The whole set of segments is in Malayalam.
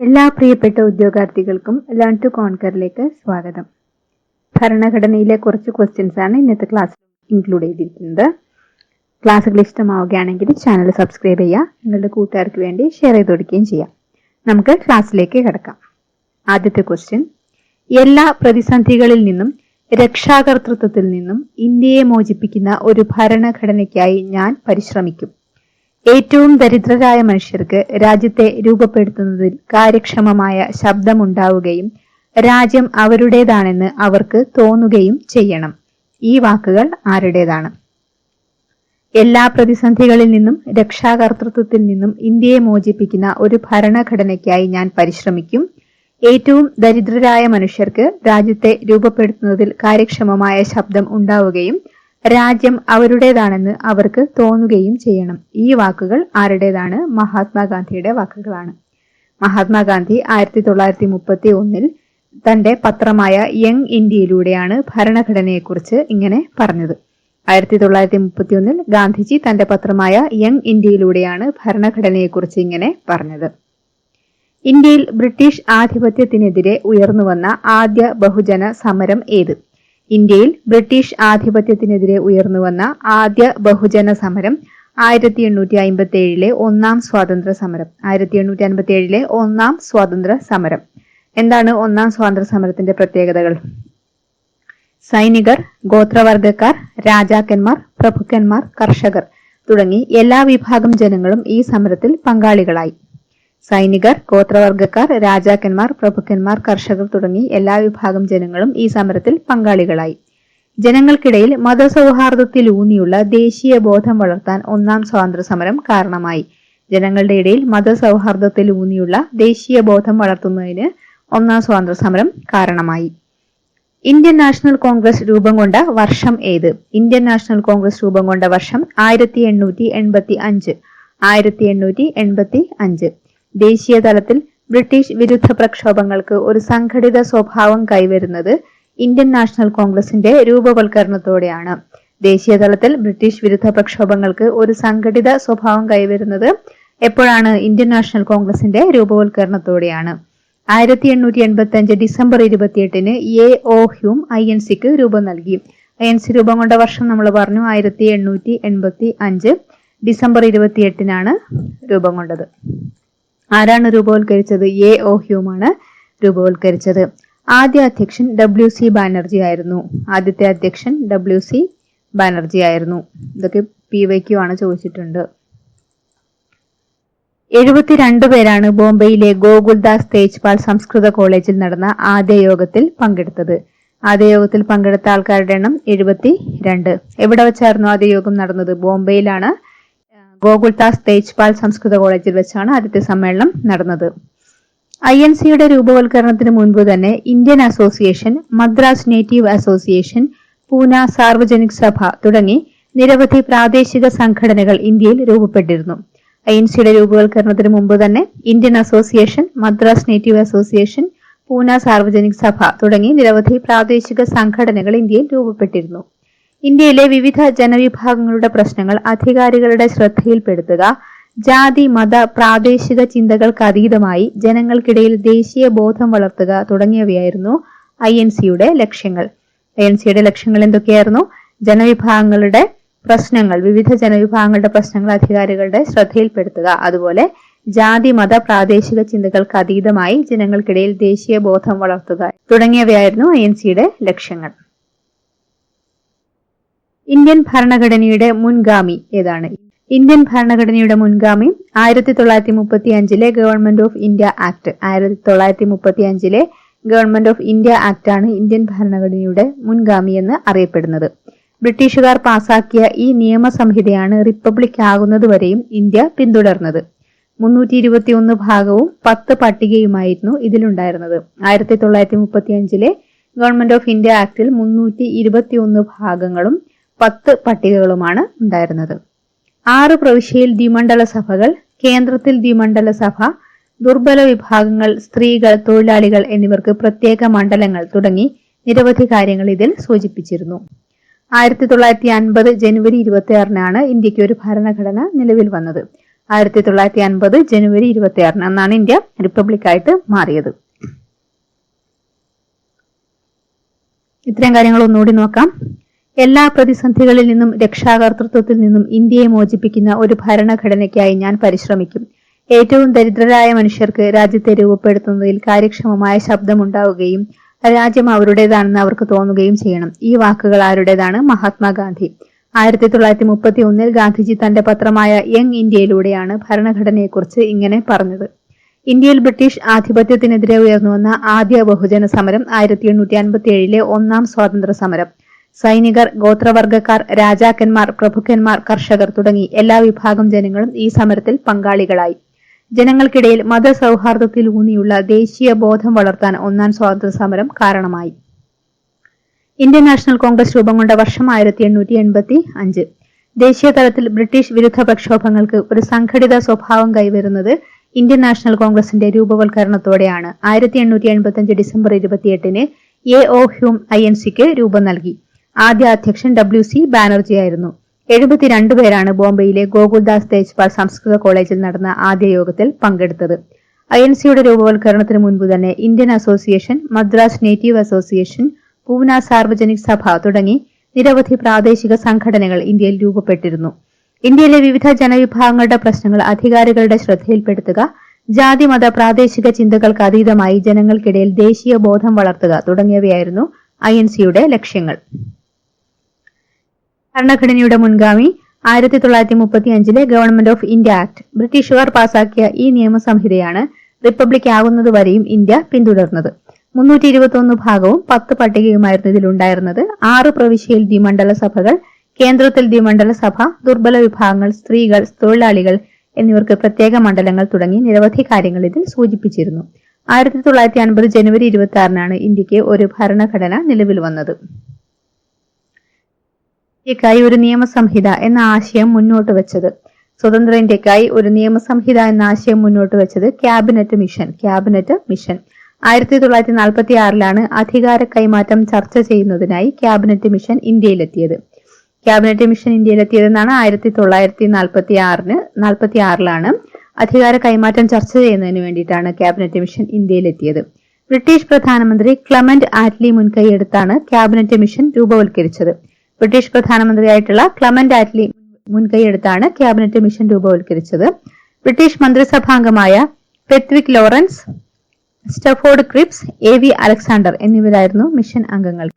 എല്ലാ പ്രിയപ്പെട്ട ഉദ്യോഗാർത്ഥികൾക്കും ലേൺ ടു കോൺകറിലേക്ക് സ്വാഗതം. ഭരണഘടനയിലെ കുറച്ച് ക്വസ്റ്റ്യൻസ് ആണ് ഇന്നത്തെ ക്ലാസ്സിൽ ഇൻക്ലൂഡ് ചെയ്തിരിക്കുന്നത്. ക്ലാസ്സുകൾ ഇഷ്ടമാവുകയാണെങ്കിൽ ചാനൽ സബ്സ്ക്രൈബ് ചെയ്യുക നിങ്ങളുടെ കൂട്ടുകാർക്ക് വേണ്ടി ഷെയർ ചെയ്ത് കൊടുക്കുകയും ചെയ്യാം. നമുക്ക് ക്ലാസ്സിലേക്ക് കിടക്കാം. ആദ്യത്തെ ക്വസ്റ്റ്യൻ എല്ലാ പ്രതിസന്ധികളിൽ നിന്നും രക്ഷാകർത്തൃത്വത്തിൽ നിന്നും ഇന്ത്യയെ മോചിപ്പിക്കുന്ന ഒരു ഭരണഘടനയ്ക്കായി ഞാൻ പരിശ്രമിക്കും. ഏറ്റവും ദരിദ്രരായ മനുഷ്യർക്ക് രാജ്യത്തെ രൂപപ്പെടുത്തുന്നതിൽ കാര്യക്ഷമമായ ശബ്ദമുണ്ടാവുകയും രാജ്യം അവരുടേതാണെന്ന് അവർക്ക് തോന്നുകയും ചെയ്യണം. ഈ വാക്കുകൾ ആരുടേതാണ്? എല്ലാ പ്രതിസന്ധികളിൽ നിന്നും രക്ഷാകർത്തൃത്വത്തിൽ നിന്നും ഇന്ത്യയെ മോചിപ്പിക്കുന്ന ഒരു ഭരണഘടനയ്ക്കായി ഞാൻ പരിശ്രമിക്കും. ഏറ്റവും ദരിദ്രരായ മനുഷ്യർക്ക് രാജ്യത്തെ രൂപപ്പെടുത്തുന്നതിൽ കാര്യക്ഷമമായ ശബ്ദം ഉണ്ടാവുകയും രാജ്യം അവരുടേതാണെന്ന് അവർക്ക് തോന്നുകയും ചെയ്യണം. ഈ വാക്കുകൾ ആരുടേതാണ്? മഹാത്മാഗാന്ധിയുടെ വാക്കുകളാണ്. മഹാത്മാഗാന്ധി ആയിരത്തി തൊള്ളായിരത്തി മുപ്പത്തി ഒന്നിൽ തന്റെ പത്രമായ യങ് ഇന്ത്യയിലൂടെയാണ് ഭരണഘടനയെക്കുറിച്ച് ഇങ്ങനെ പറഞ്ഞത്. ആയിരത്തി തൊള്ളായിരത്തി മുപ്പത്തി ഒന്നിൽ ഗാന്ധിജി തന്റെ പത്രമായ യങ് ഇന്ത്യയിലൂടെയാണ് ഭരണഘടനയെക്കുറിച്ച് ഇങ്ങനെ പറഞ്ഞത്. ഇന്ത്യയിൽ ബ്രിട്ടീഷ് ആധിപത്യത്തിനെതിരെ ഉയർന്നുവന്ന ആദ്യ ബഹുജന സമരം ഏത്? ഇന്ത്യയിൽ ബ്രിട്ടീഷ് ആധിപത്യത്തിനെതിരെ ഉയർന്നുവന്ന ആദ്യ ബഹുജന സമരം ആയിരത്തി എണ്ണൂറ്റി അമ്പത്തി ഏഴിലെ ഒന്നാം സ്വാതന്ത്ര്യ സമരം ആയിരത്തി എണ്ണൂറ്റി അൻപത്തി ഏഴിലെ ഒന്നാം സ്വാതന്ത്ര്യ സമരം. എന്താണ് ഒന്നാം സ്വാതന്ത്ര്യ സമരത്തിന്റെ പ്രത്യേകതകൾ? സൈനികർ ഗോത്രവർഗക്കാർ രാജാക്കന്മാർ പ്രഭുക്കന്മാർ കർഷകർ തുടങ്ങി എല്ലാ വിഭാഗം ജനങ്ങളും ഈ സമരത്തിൽ പങ്കാളികളായി. സൈനികർ ഗോത്രവർഗക്കാർ രാജാക്കന്മാർ പ്രഭുക്കന്മാർ കർഷകർ തുടങ്ങി എല്ലാ വിഭാഗം ജനങ്ങളും ഈ സമരത്തിൽ പങ്കാളികളായി. ജനങ്ങൾക്കിടയിൽ മതസൗഹാർദ്ദത്തിലൂന്നിയുള്ള ദേശീയ ബോധം വളർത്താൻ ഒന്നാം സ്വാതന്ത്ര്യ സമരം കാരണമായി. ജനങ്ങളുടെ ഇടയിൽ മതസൗഹാർദ്ദത്തിലൂന്നിയുള്ള ദേശീയ ബോധം വളർത്തുന്നതിന് ഒന്നാം സ്വാതന്ത്ര്യ സമരം കാരണമായി. ഇന്ത്യൻ നാഷണൽ കോൺഗ്രസ് രൂപം കൊണ്ട വർഷം ഏത്? ഇന്ത്യൻ നാഷണൽ കോൺഗ്രസ് രൂപം കൊണ്ട വർഷം ആയിരത്തി എണ്ണൂറ്റി എൺപത്തി അഞ്ച്. ആയിരത്തി എണ്ണൂറ്റി എൺപത്തി അഞ്ച്. ദേശീയ തലത്തിൽ ബ്രിട്ടീഷ് വിരുദ്ധ പ്രക്ഷോഭങ്ങൾക്ക് ഒരു സംഘടിത സ്വഭാവം കൈവരുന്നത് ഇന്ത്യൻ നാഷണൽ കോൺഗ്രസിന്റെ രൂപവൽക്കരണത്തോടെയാണ്. ദേശീയ തലത്തിൽ ബ്രിട്ടീഷ് വിരുദ്ധ പ്രക്ഷോഭങ്ങൾക്ക് ഒരു സംഘടിത സ്വഭാവം കൈവരുന്നത് എപ്പോഴാണ് ഇന്ത്യൻ നാഷണൽ കോൺഗ്രസിന്റെ രൂപവൽക്കരണത്തോടെയാണ്. ആയിരത്തി എണ്ണൂറ്റി എൺപത്തി അഞ്ച് ഡിസംബർ ഇരുപത്തിയെട്ടിന് A O Hume I N സിക്ക് രൂപം നൽകി. ഐ എൻ സി രൂപം കൊണ്ട വർഷം നമ്മൾ പറഞ്ഞു ആയിരത്തി എണ്ണൂറ്റി എൺപത്തി അഞ്ച് ഡിസംബർ ഇരുപത്തിയെട്ടിനാണ് രൂപം കൊണ്ടത്. ആരാണ് രൂപവൽക്കരിച്ചത്? എ. ഒ. ഹ്യൂമാണ് രൂപവൽക്കരിച്ചത്. ആദ്യ അധ്യക്ഷൻ ഡബ്ല്യു സി ബാനർജി ആയിരുന്നു. ആദ്യത്തെ അധ്യക്ഷൻ ഡബ്ല്യു സി ബാനർജി ആയിരുന്നു. ഇതൊക്കെ പി വൈക്യു ആണ് ചോദിച്ചിട്ടുണ്ട്. എഴുപത്തിരണ്ട് പേരാണ് ബോംബെയിലെ ഗോകുൽദാസ് തേജ്പാൽ സംസ്കൃത കോളേജിൽ നടന്ന ആദ്യ യോഗത്തിൽ പങ്കെടുത്തത്. ആദ്യ യോഗത്തിൽ പങ്കെടുത്ത ആൾക്കാരുടെ എണ്ണം എഴുപത്തി രണ്ട് എവിടെ വെച്ചായിരുന്നു ആദ്യ യോഗം നടന്നത്? ബോംബെയിലാണ്. ഗോകുൽദാസ് തേജ്പാൽ സംസ്കൃത കോളേജിൽ വെച്ചാണ് ആദ്യത്തെ സമ്മേളനം നടന്നത്. ഐ എൻ സിയുടെ രൂപവൽക്കരണത്തിന് മുൻപ് തന്നെ Indian association Madras native association Poona Sarvajanik Sabha തുടങ്ങി നിരവധി പ്രാദേശിക സംഘടനകൾ ഇന്ത്യയിൽ രൂപപ്പെട്ടിരുന്നു. ഐ എൻ സിയുടെ രൂപവൽക്കരണത്തിന് മുമ്പ് തന്നെ Indian association Madras native association Poona Sarvajanik Sabha തുടങ്ങി നിരവധി പ്രാദേശിക സംഘടനകൾ ഇന്ത്യയിൽ രൂപപ്പെട്ടിരുന്നു. ഇന്ത്യയിലെ വിവിധ ജനവിഭാഗങ്ങളുടെ പ്രശ്നങ്ങൾ അധികാരികളുടെ ശ്രദ്ധയിൽപ്പെടുത്തുക ജാതി മത പ്രാദേശിക ചിന്തകൾക്ക് അതീതമായി ജനങ്ങൾക്കിടയിൽ ദേശീയ ബോധം വളർത്തുക തുടങ്ങിയവയായിരുന്നു ഐ എൻ സിയുടെ ലക്ഷ്യങ്ങൾ. ഐ എൻ സിയുടെ ലക്ഷ്യങ്ങൾ എന്തൊക്കെയായിരുന്നു? ജനവിഭാഗങ്ങളുടെ പ്രശ്നങ്ങൾ വിവിധ ജനവിഭാഗങ്ങളുടെ പ്രശ്നങ്ങൾ അധികാരികളുടെ ശ്രദ്ധയിൽപ്പെടുത്തുക. അതുപോലെ ജാതി മത പ്രാദേശിക ചിന്തകൾക്ക് അതീതമായി ജനങ്ങൾക്കിടയിൽ ദേശീയ ബോധം വളർത്തുക തുടങ്ങിയവയായിരുന്നു ഐ എൻ സിയുടെ ലക്ഷ്യങ്ങൾ. ഇന്ത്യൻ ഭരണഘടനയുടെ മുൻഗാമി ഏതാണ്? ഇന്ത്യൻ ഭരണഘടനയുടെ മുൻഗാമി ആയിരത്തി തൊള്ളായിരത്തി മുപ്പത്തി അഞ്ചിലെ ഗവൺമെന്റ് ഓഫ് ഇന്ത്യ ആക്ട്. ആയിരത്തി തൊള്ളായിരത്തി മുപ്പത്തി അഞ്ചിലെ ഗവൺമെന്റ് ഓഫ് ഇന്ത്യ ആക്ട് ആണ് ഇന്ത്യൻ ഭരണഘടനയുടെ മുൻഗാമി എന്ന് അറിയപ്പെടുന്നത്. ബ്രിട്ടീഷുകാർ പാസാക്കിയ ഈ നിയമസംഹിതയാണ് റിപ്പബ്ലിക് ആകുന്നതുവരെയും ഇന്ത്യ പിന്തുടർന്നത്. മുന്നൂറ്റി ഇരുപത്തി ഒന്ന് ഭാഗവും പത്ത് പട്ടികയുമായിരുന്നു ഇതിലുണ്ടായിരുന്നത്. ആയിരത്തി തൊള്ളായിരത്തി മുപ്പത്തി അഞ്ചിലെ ഗവൺമെന്റ് ഓഫ് ഇന്ത്യ ആക്ടിൽ മുന്നൂറ്റി ഇരുപത്തി ഒന്ന് ഭാഗങ്ങളും പത്ത് പട്ടികകളുമാണ് ഉണ്ടായിരുന്നത്. ആറ് പ്രവിശ്യയിൽ ദ്വിമണ്ഡല സഭകൾ കേന്ദ്രത്തിൽ ദ്വിമണ്ഡല സഭ ദുർബല വിഭാഗങ്ങൾ സ്ത്രീകൾ തൊഴിലാളികൾ എന്നിവർക്ക് പ്രത്യേക മണ്ഡലങ്ങൾ തുടങ്ങി നിരവധി കാര്യങ്ങൾ ഇതിൽ സൂചിപ്പിച്ചിരുന്നു. ആയിരത്തി തൊള്ളായിരത്തി അൻപത് ജനുവരി ഇരുപത്തി ആറിനാണ് ഇന്ത്യയ്ക്ക് ഒരു ഭരണഘടന നിലവിൽ വന്നത്. ആയിരത്തി തൊള്ളായിരത്തി അൻപത് ജനുവരി ഇരുപത്തി ആറിന് അന്നാണ് ഇന്ത്യ റിപ്പബ്ലിക് ആയിട്ട് മാറിയത്. ഇത്രയും കാര്യങ്ങൾ ഒന്നുകൂടി നോക്കാം. എല്ലാ പ്രതിസന്ധികളിൽ നിന്നും രക്ഷാകർതൃത്വത്തിൽ നിന്നും ഇന്ത്യയെ മോചിപ്പിക്കുന്ന ഒരു ഭരണഘടനയ്ക്കായി ഞാൻ പരിശ്രമിക്കും. ഏറ്റവും ദരിദ്രരായ മനുഷ്യർക്ക് രാജ്യത്തെ രൂപപ്പെടുത്തുന്നതിൽ കാര്യക്ഷമമായ ശബ്ദമുണ്ടാവുകയും രാജ്യം അവരുടേതാണെന്ന് അവർക്ക് തോന്നുകയും ചെയ്യണം. ഈ വാക്കുകൾ ആരുടേതാണ്? മഹാത്മാഗാന്ധി. ആയിരത്തി തൊള്ളായിരത്തി മുപ്പത്തി ഒന്നിൽ ഗാന്ധിജി തന്റെ പത്രമായ യങ് ഇന്ത്യയിലൂടെയാണ് ഭരണഘടനയെക്കുറിച്ച് ഇങ്ങനെ പറഞ്ഞത്. ഇന്ത്യയിൽ ബ്രിട്ടീഷ് ആധിപത്യത്തിനെതിരെ ഉയർന്നുവന്ന ആദ്യ ബഹുജന സമരം ആയിരത്തി എണ്ണൂറ്റി അൻപത്തി ഏഴിലെ ഒന്നാം സ്വാതന്ത്ര്യ സമരം സൈനികർ ഗോത്രവർഗക്കാർ രാജാക്കന്മാർ പ്രഭുക്കന്മാർ കർഷകർ തുടങ്ങി എല്ലാ വിഭാഗം ജനങ്ങളും ഈ സമരത്തിൽ പങ്കാളികളായി. ജനങ്ങൾക്കിടയിൽ മതസൗഹാർദ്ദത്തിൽ ഊന്നിയുള്ള ദേശീയ ബോധം വളർത്താൻ ഒന്നാം സ്വാതന്ത്ര്യ സമരം കാരണമായി. ഇന്ത്യൻ നാഷണൽ കോൺഗ്രസ് രൂപം കൊണ്ട വർഷം ആയിരത്തി എണ്ണൂറ്റി എൺപത്തി അഞ്ച് ദേശീയ തലത്തിൽ ബ്രിട്ടീഷ് വിരുദ്ധ പ്രക്ഷോഭങ്ങൾക്ക് ഒരു സംഘടിത സ്വഭാവം കൈവരുന്നത് ഇന്ത്യൻ നാഷണൽ കോൺഗ്രസിന്റെ രൂപവൽക്കരണത്തോടെയാണ്. ആയിരത്തി എണ്ണൂറ്റി എൺപത്തി അഞ്ച് ഡിസംബർ ഇരുപത്തിയെട്ടിന് A O Hume I N സിക്ക് രൂപം നൽകി. ആദ്യ അധ്യക്ഷൻ ഡബ്ല്യു സി ബാനർജി ആയിരുന്നു എഴുപത്തിരണ്ട് പേരാണ് ബോംബെയിലെ ഗോകുൽദാസ് തേജ്പാൽ സംസ്കൃത കോളേജിൽ നടന്ന ആദ്യ യോഗത്തിൽ പങ്കെടുത്തത്. ഐ എൻ സിയുടെ രൂപവൽക്കരണത്തിന് മുൻപ് തന്നെ Indian association Madras native association Poona Sarvajanik Sabha തുടങ്ങി നിരവധി പ്രാദേശിക സംഘടനകൾ ഇന്ത്യയിൽ രൂപപ്പെട്ടിരുന്നു. ഇന്ത്യയിലെ വിവിധ ജനവിഭാഗങ്ങളുടെ പ്രശ്നങ്ങൾ അധികാരികളുടെ ശ്രദ്ധയിൽപ്പെടുത്തുക ജാതി മത പ്രാദേശിക ചിന്തകൾക്ക് അതീതമായി ജനങ്ങൾക്കിടയിൽ ദേശീയ ബോധം വളർത്തുക തുടങ്ങിയവയായിരുന്നു ഐ എൻ സിയുടെ ലക്ഷ്യങ്ങൾ. ഭരണഘടനയുടെ മുൻഗാമി ആയിരത്തി തൊള്ളായിരത്തി മുപ്പത്തി അഞ്ചിലെ ഗവൺമെന്റ് ഓഫ് ഇന്ത്യ ആക്ട്. ബ്രിട്ടീഷുകാർ പാസാക്കിയ ഈ നിയമസംഹിതയാണ് റിപ്പബ്ലിക് ആകുന്നതുവരെയും ഇന്ത്യ പിന്തുടർന്നത്. മുന്നൂറ്റി ഇരുപത്തി ഭാഗവും പത്ത് പട്ടികയുമായിരുന്നു ഇതിലുണ്ടായിരുന്നത്. ആറ് പ്രവിശ്യയിൽ ദ്വിമണ്ഡല സഭകൾ കേന്ദ്രത്തിൽ ദ്വിമണ്ഡല സഭ ദുർബല വിഭാഗങ്ങൾ സ്ത്രീകൾ തൊഴിലാളികൾ എന്നിവർക്ക് പ്രത്യേക മണ്ഡലങ്ങൾ തുടങ്ങി നിരവധി കാര്യങ്ങൾ ഇതിൽ സൂചിപ്പിച്ചിരുന്നു. ആയിരത്തി തൊള്ളായിരത്തി അൻപത് ജനുവരി ഇരുപത്തി ആറിനാണ് ഇന്ത്യയ്ക്ക് ഒരു ഭരണഘടന നിലവിൽ വന്നത്. ഇന്ത്യക്കായി ഒരു നിയമസംഹിത എന്ന ആശയം മുന്നോട്ട് വെച്ചത്. സ്വതന്ത്ര ഇന്ത്യക്കായി ഒരു നിയമസംഹിത എന്ന ആശയം മുന്നോട്ട് വെച്ചത് ക്യാബിനറ്റ് മിഷൻ ക്യാബിനറ്റ് മിഷൻ. ആയിരത്തി തൊള്ളായിരത്തി നാൽപ്പത്തി ആറിലാണ് അധികാര കൈമാറ്റം ചർച്ച ചെയ്യുന്നതിനായി ക്യാബിനറ്റ് മിഷൻ ഇന്ത്യയിലെത്തിയത്. ക്യാബിനറ്റ് മിഷൻ ഇന്ത്യയിലെത്തിയതെന്നാണ് ആയിരത്തി തൊള്ളായിരത്തി നാൽപ്പത്തി ആറിന് നാൽപ്പത്തി ആറിലാണ് അധികാര കൈമാറ്റം ചർച്ച ചെയ്യുന്നതിന് വേണ്ടിയിട്ടാണ് ക്യാബിനറ്റ് മിഷൻ ഇന്ത്യയിലെത്തിയത്. ബ്രിട്ടീഷ് പ്രധാനമന്ത്രി ക്ലമന്റ് ആറ്റ്ലി മുൻകൈയെടുത്താണ് ക്യാബിനറ്റ് മിഷൻ രൂപവൽക്കരിച്ചത്. ബ്രിട്ടീഷ് പ്രധാനമന്ത്രിയായിട്ടുള്ള ക്ലമന്റ് ആറ്റ്ലി മുൻകൈയെടുത്താണ് ക്യാബിനറ്റ് മിഷൻ രൂപവൽക്കരിച്ചത്. British മന്ത്രിസഭാംഗമായ Pethick Lawrence Stafford Cripps A V Alexander എന്നിവരായിരുന്നു മിഷൻ അംഗങ്ങൾ.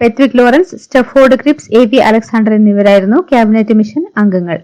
Pethick Lawrence Stafford Cripps A V Alexander എന്നിവരായിരുന്നു ക്യാബിനറ്റ് മിഷൻ അംഗങ്ങൾ.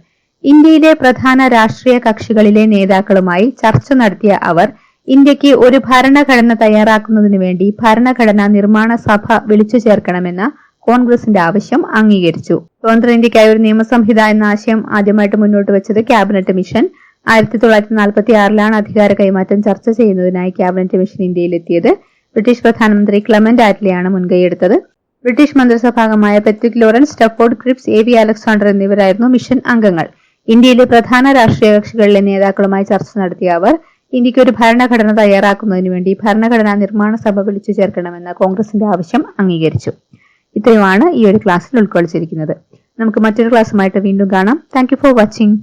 ഇന്ത്യയിലെ പ്രധാന രാഷ്ട്രീയ കക്ഷികളിലെ നേതാക്കളുമായി ചർച്ച നടത്തിയ അവർ ഇന്ത്യയ്ക്ക് ഒരു ഭരണഘടന തയ്യാറാക്കുന്നതിനു വേണ്ടി ഭരണഘടനാ നിർമ്മാണ സഭ വിളിച്ചു ചേർക്കണമെന്ന കോൺഗ്രസിന്റെ ആവശ്യം അംഗീകരിച്ചു. സ്വതന്ത്ര ഇന്ത്യക്കായി ഒരു നിയമസംഹിത എന്ന ആശയം ആദ്യമായിട്ട് മുന്നോട്ട് വെച്ചത് ക്യാബിനറ്റ് മിഷൻ. ആയിരത്തി തൊള്ളായിരത്തി നാൽപ്പത്തി ആറിലാണ് അധികാര കൈമാറ്റം ചർച്ച ചെയ്യുന്നതിനായി ക്യാബിനറ്റ് മിഷൻ ഇന്ത്യയിലെത്തിയത്. ബ്രിട്ടീഷ് പ്രധാനമന്ത്രി ക്ലമന്റ് ആറ്റ്ലിയാണ് മുൻകൈയെടുത്തത്. British മന്ത്രിസഭാംഗമായ Pethick Lawrence Stafford Cripps A V Alexander എന്നിവരായിരുന്നു മിഷൻ അംഗങ്ങൾ. ഇന്ത്യയിലെ പ്രധാന രാഷ്ട്രീയ കക്ഷികളിലെ നേതാക്കളുമായി ചർച്ച നടത്തിയ അവർ ഇന്ത്യയ്ക്ക് ഒരു ഭരണഘടന തയ്യാറാക്കുന്നതിന് വേണ്ടി ഭരണഘടനാ നിർമ്മാണ സഭ വിളിച്ചു ചേർക്കണമെന്ന കോൺഗ്രസിന്റെ ആവശ്യം അംഗീകരിച്ചു. ഇത്രയുമാണ് ഈ ഒരു ക്ലാസ്സിൽ ഉൾക്കൊള്ളിച്ചിരിക്കുന്നത്. നമുക്ക് മറ്റൊരു ക്ലാസ്സുമായിട്ട് വീണ്ടും കാണാം. Thank for watching